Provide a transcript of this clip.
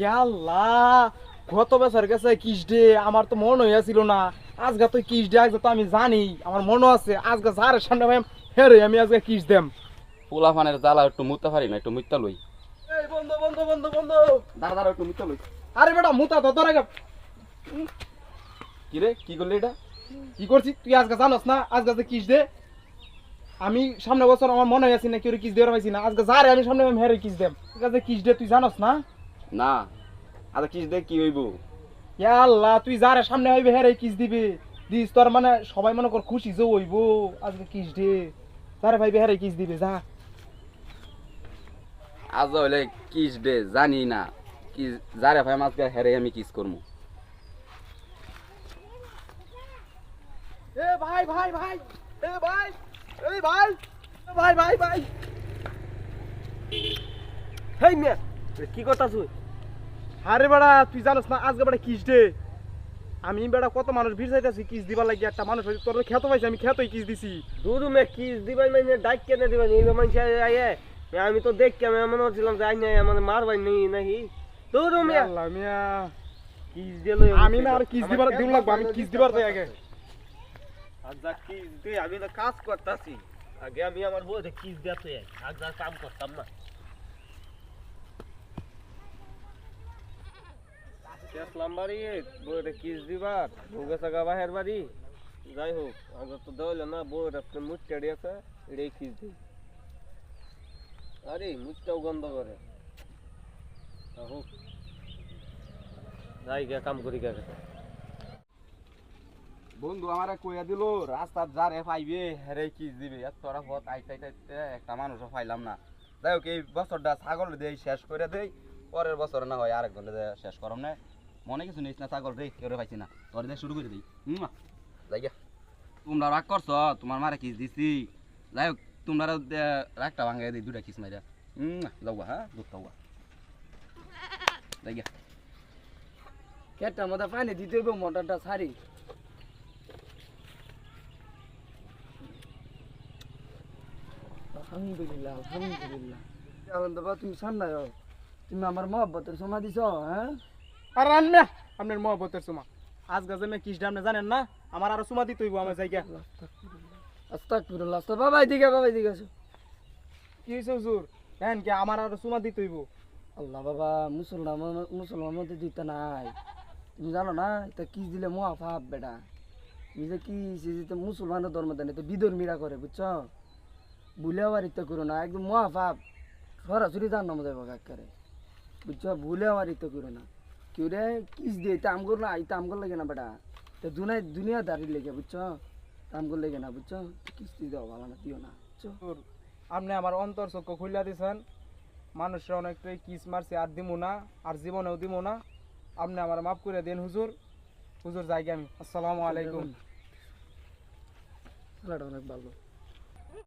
ইয়াল্লাহ গত বছর গেছে কিস ডে আমার তো মন হইয়াছিল না। আজকে তো কিস ডে আজকে তো আমি জানি আমার মনও আছে। আজকে যার সামনে ভাই হেরে আমি আজকে কিস দেম। পোলা ফানের জ্বালা একটু মুতে পারি না একটু মুত্তা লই। এই বন্ধু বন্ধু বন্ধু বন্ধু। দাঁড়া দাঁড়া একটু মুত্তা লই। আরে বেটা মুতা তো তোর আগে। কি রে কি করলি এটা? কি করছিস তুই আজকে জানোস না আজকে যে কিস দে আমি সামনে বছর আমার মনে হয়েছে না কেউ কিস দেওয়ার পাইছি না। আজকে যারে আমি সামনে হেরে কিস দেম। কিস দে তুই জানোস না? না আচ্ছা কিস দে কি হইব? ইয়া আল্লাহ তুই যারে সামনে হইবে হেরে কিস দিবি। দিস তোর মানে সবাই মনে কর খুশি যে হইব আজকে কিস দে। যারে ভাইবে হেরে কিস দিবে যা। আজ হইলে কিস দে জানি না। কি যারে ভাই আজকে হেরে আমি কিস করব এ ভাই ভাই ভাই এ ভাই এই ভাই ভাই ভাই ভাই। হেই মিয়া কি কথা তুই? আরে বেড়া তুই জানোস না আজকে বেড়া কিস দে। আমি বেড়া কত মানুষ ভিড় চাইতেছি কিস দিবার লাগি একটা মানুষ তোর খেতে পাইছি আমি খেতই কিস দিছি। দুধু মে কি দিবাই মানে ডাক কেনে দিবাই এই মানুষ এ আমি তো দেখ কে আমি মনে হচ্ছিলাম যে আই নাই মারবাই নেই নাকি? দুধু মিয়া আল্লাহ মিয়া। কিস দিল আমি না আর কিস দিবার দিন লাগবো আমি কিস দিবার যাই আগে। আজা কিস দে আমি তো কাজ করতাছি। আগে আমি আমার বউতে কিস দিতে আর কাম করতাম না। আসলাম বাড়ি বউটা কিস গা বাহের বাড়ি। যাই হোক আগে তো দেওয়ালে না আপনি মুখ চেড়ে আছে এটাই কিস দিই। আরে, মুখটাও গন্ধ করে। হোক, যাই গিয়া কাম করি গা বন্ধু আমারে কইয়া দিল, রাস্তার যারে পাইবে হেরে কিস দিবে। এত তোরা পথ আইতে আইতে একটা মানুষও পাইলাম না। যাই হোক, এই বছরটা ছাগল দেই শেষ করে দেই, পরের বছর না হয় আরেক দলে শেষ করম না। মনে কিছু নিস না ছাগল রে কেউ পাইছি না। তোর দিয়ে শুরু করে দিই। হুম যাই তোমরা রাগ করছ তোমার মারে কিস দিছি। যাই হোক তোমরা রাগটা ভাঙাই দিই দুটা কিস মাইরা। হুম যাও হ্যাঁ? দুধ খাওয়া যাই কেটটার মধ্যে পানি দিতে হইব মোটরটা সারি আলহামদুলিল্লাহ আলহামদুলিল্লাহ। আনন্দ বা তুমি সামনে তুমি আমার মহব্বতের সময় দিছ হ্যাঁ? আর আনমে আপনার মহব্বতের সুমা। আজ যে মে কিস আপনি জানেন না? আমার আরও সুমা দিতে হইব আমার জায়গা আস্তাগফিরুল্লাহ আস্তা বাবাই দিকে বাবাই দিকে আসো। কি হয়েছে হুজুর? কেন কি আমার আরও সুমা দিতে হইব? আল্লাহ বাবা মুসলমান মুসলমান মধ্যে দিতে নাই। তুমি জানো না এটা কি দিলে মহাফাপ বেটা। তুমি যে কি দিতে মুসলমানের ধর্ম দেন তো বিধর্মীরা করে বুঝছ? ভুলেও আর ইত্যা করো না একদম মহাফাপ সরাসরি তার নাম যাব কাকারে বুঝছ? ভুলেও আর ইত্যা করো না। কেউ রে কিস দিয়ে তাম করো না এই তাম লাগে না বেটা তো দুনিয়া দুনিয়া দাঁড়িয়ে লেগে বুঝছ তাম করলে না বুঝছ কিস্তি দেওয়া ভালো না দিও না বুঝছ আপনি আমার অন্তর চক্ষু খুলিয়া দিছেন মানুষরা অনেকটাই কিস মারছে আর দিমু না আর জীবনেও দিমু না আপনি আমার মাফ করে দেন হুজুর হুজুর যাই আমি আসসালামু আলাইকুম খেলাটা অনেক ভালো